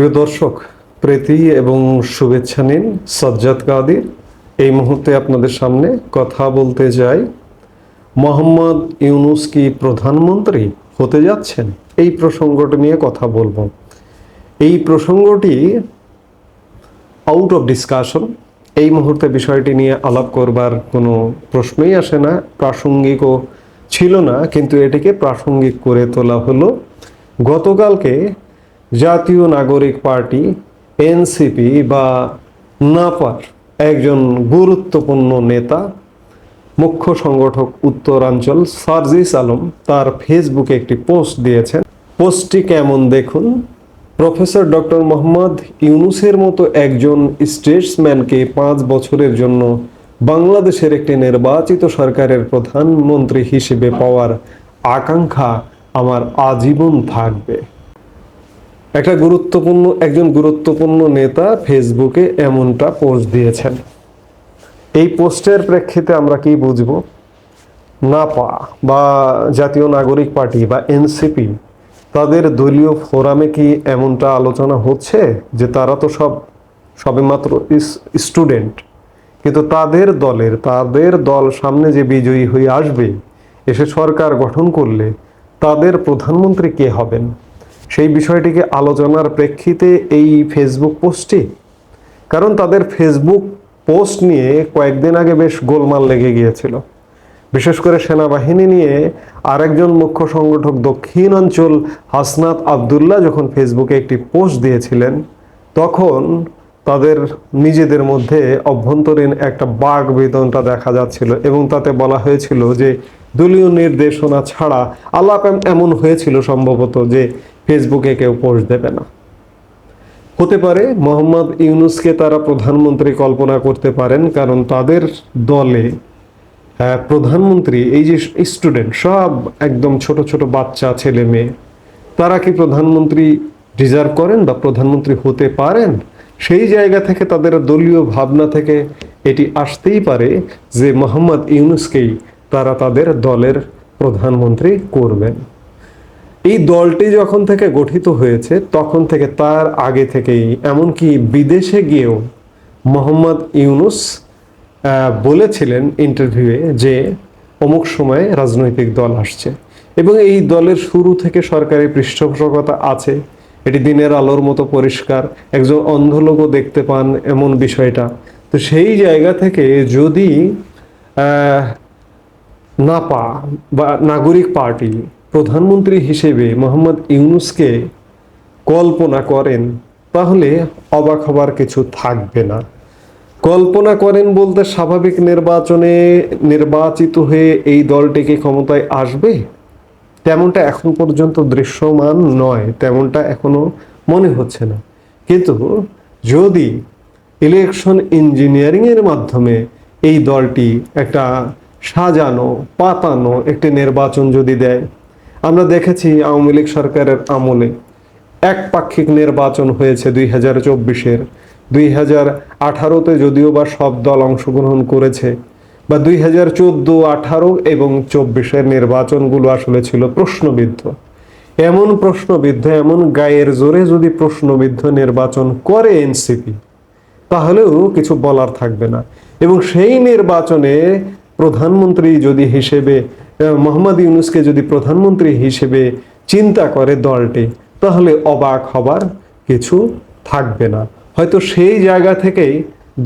প্রিয় দর্শক, প্রীতি এবং শুভেচ্ছা নিন সজ্জাদ কাদির। এই মুহূর্তে আপনাদের সামনে কথা বলতে যাই, মোহাম্মদ ইউনুস কি প্রধানমন্ত্রী হতে যাচ্ছেন? এই প্রসঙ্গটি নিয়ে কথা বলব। এই প্রসঙ্গটি আউট অফ ডিসকাশন এই মুহূর্তে বিষয়টি নিয়ে আলাপ করবার কোনো প্রশ্নই আসে না, প্রাসঙ্গিকও ছিল না, কিন্তু এটিকে প্রাসঙ্গিক করে তোলা হলো। গতকালকে জাতীয় নাগরিক পার্টি এনসিপি বা নাপার একজন গুরুত্বপূর্ণ নেতা, মুখ্য সংগঠক উত্তরাঞ্চল সার্জিস আলম তার ফেসবুকে একটি পোস্ট দিয়েছেন। পোস্টটি কেমন দেখুন? প্রফেসর ডক্টর মোহাম্মদ ইউনুসের মতো একজন স্টেটসম্যানকে পাঁচ বছরের জন্য বাংলাদেশের একটি নির্বাচিত সরকারের প্রধানমন্ত্রী হিসেবে পাওয়ার আকাঙ্ক্ষা আমার আজীবন থাকবে। একটা গুরুত্বপূর্ণ, একজন গুরুত্বপূর্ণ নেতা ফেসবুকে এমনটা পোস্ট দিয়েছেন। এই পোস্টের প্রেক্ষিতে আমরা কি বুঝব? নাপা বা জাতীয় নাগরিক পার্টি বা এনসিপি, তাদের দলীয় ফোরামে কি এমনটা আলোচনা হচ্ছে? যে তারা তো সব সবেমাত্র স্টুডেন্ট। কিন্তু তাদের দলের, তাদের দল সামনে যে বিজয়ী হয়ে আসবে, এসে সরকার গঠন করলে তাদের প্রধানমন্ত্রী কে হবেন? সেই বিষয়টিকে আলোচনার প্রেক্ষিতে এই ফেসবুক পোস্টটি, কারণ তাদের ফেসবুক পোস্ট নিয়ে কয়েকদিন আগে বেশ গোলমাল লেগে গিয়েছিল। বিশেষ করে সেনাবাহিনী নিয়ে আরেকজন মুখ্য সংগঠক দক্ষিণাঞ্চল হাসনাত আবদুল্লাহ যখন ফেসবুকে একটি পোস্ট দিয়েছিলেন, তখন তাদের নিজেদের মধ্যে অভ্যন্তরীণ একটা বাঘ বেদনটা দেখা যাচ্ছিল এবং তাতে বলা হয়েছিল যে দলীয় নির্দেশনা ছাড়া আলাপ এম- এমন হয়েছিল সম্ভবত যে ফেসবুকে কেউ পোস্ট দেবে না। হতে পারে মোহাম্মদ ইউনুসকে তারা প্রধানমন্ত্রী কল্পনা করতে পারেন, কারণ তাদের দলে প্রধানমন্ত্রী, এই যে স্টুডেন্ট, সব একদম ছোট ছোট বাচ্চা, ছেলে মেয়ে, তারা কি প্রধানমন্ত্রী ডিজার্ভ করেন বা প্রধানমন্ত্রী হতে পারেন? সেই জায়গা থেকে তাদের দলীয় ভাবনা থেকে এটি আসতেই পারে যে মোহাম্মদ ইউনুসকেই তারা তাদের দলের প্রধানমন্ত্রী করবেন। এই দলটি যখন থেকে গঠিত হয়েছে, তখন থেকে তার আগে থেকেই, এমনকি বিদেশে গিয়েও মোহাম্মদ ইউনুস বলেছিলেন ইন্টারভিউয়ে যে অমুক সময়ে রাজনৈতিক দল আসছে। এবং এই দলের শুরু থেকে সরকারি পৃষ্ঠপোষকতা আছে। এটি দিনের আলোর মতো পরিষ্কার। একজন অন্ধ লোকও দেখতে পান এমন বিষয়টা। তো সেই জায়গা থেকে যদি নাপা বা নাগরিক পার্টি প্রধানমন্ত্রী হিসেবে মোহাম্মদ ইউনুসকে কল্পনা করেন, তাহলে অবাক হবার কিছু থাকবে না। কল্পনা করেন বলতে স্বাভাবিক নির্বাচনে নির্বাচিত হয়ে এই দলটিকে ক্ষমতায় আসবে? তেমনটা এখন পর্যন্ত দৃশ্যমান নয়, তেমনটা এখনও মনে হচ্ছে না। কিন্তু যদি ইলেকশন ইঞ্জিনিয়ারিং এর মাধ্যমে এই দলটি একটা সাজানো, পাতানো একটি নির্বাচন যদি দেয়, আমরা দেখেছি আওয়ামী লীগ সরকারের আমলে একপাক্ষিক নির্বাচন হয়েছে দুই হাজার চব্বিশের। দুই হাজার আঠারোতে যদিও বা সব দল অংশগ্রহণ করেছে বা দুই হাজার চোদ্দ, আঠারো এবং চব্বিশের নির্বাচনগুলো আসলে ছিল প্রশ্নবিদ্ধ। এমন প্রশ্নবিদ্ধ, এমন গায়ের জোরে যদি প্রশ্নবিদ্ধ নির্বাচন করে এনসিপি, তাহলেও কিছু বলার থাকবে না। এবং সেই নির্বাচনে প্রধানমন্ত্রী যদি হিসেবে মোহাম্মদ ইউনুসকে যদি প্রধানমন্ত্রী হিসেবে চিন্তা করে দলটি, তাহলে অবাক হবার কিছু থাকবে না। হয়তো সেই জায়গা থেকেই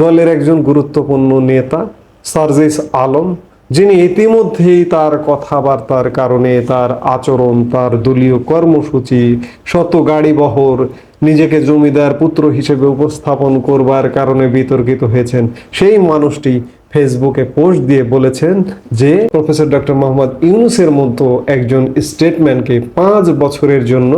দলের একজন গুরুত্বপূর্ণ নেতা সার্জিস আলম, যিনি ইতিমধ্যেই তার কথাবার্তার কারণে তার আচরণ, তার দলীয় কর্মসূচি শত গাড়ি বহর নিজেকে জমিদার পুত্র হিসেবে উপস্থাপন করবার কারণে বিতর্কিত হয়েছেন। সেই মানুষটি ফেসবুকে পোস্ট দিয়ে বলেছেন যে, প্রফেসর ডক্টর মোহাম্মদ ইউনুসের মতো একজন স্টেটম্যানকে পাঁচ বছরের জন্য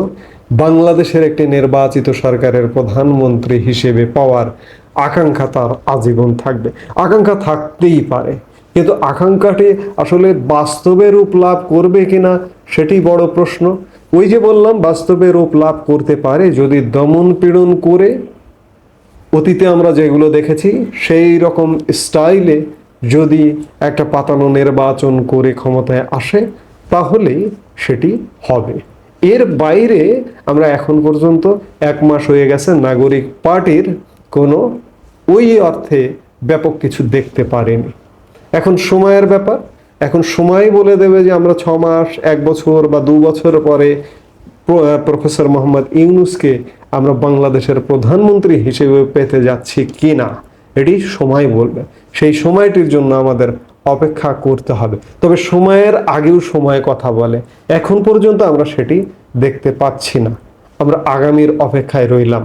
বাংলাদেশের একটি নির্বাচিত সরকারের প্রধানমন্ত্রী হিসেবে পাওয়ার আকাঙ্ক্ষা তার আজীবন থাকবে। আকাঙ্ক্ষা থাকতেই পারে। কিন্তু আকাঙ্ক্ষাটি আসলে বাস্তবে রূপ লাভ করবে কিনা সেটি বড় প্রশ্ন। ওই যে বললাম, বাস্তবে রূপ লাভ করতে পারে যদি দমন পীড়ন করে। অতীতে আমরা যেগুলো দেখেছি, সেই রকম স্টাইলে যদি একটা পাতানো নির্বাচন করে ক্ষমতায় আসে, তাহলেই সেটি হবে। এর বাইরে আমরা এখন পর্যন্ত এক মাস হয়ে গেছে নাগরিক পার্টির কোনো ওই অর্থে ব্যাপক কিছু দেখতে পারিনি। এখন সময়ের ব্যাপার। এখন সময় বলে দেবে যে আমরা ছ মাস, এক বছর বা দু বছর পরে প্রফেসর মোহাম্মদ ইউনুসকে আমরা বাংলাদেশের প্রধানমন্ত্রী হিসেবে পেতে যাচ্ছি কি না এটি সময় বলবে। সেই সময়টির জন্য আমাদের অপেক্ষা করতে হবে। তবে সময়ের আগেও সময় কথা বলে। এখন পর্যন্ত আমরা সেটি দেখতে পাচ্ছি না। আমরা আগামীর অপেক্ষায় রইলাম।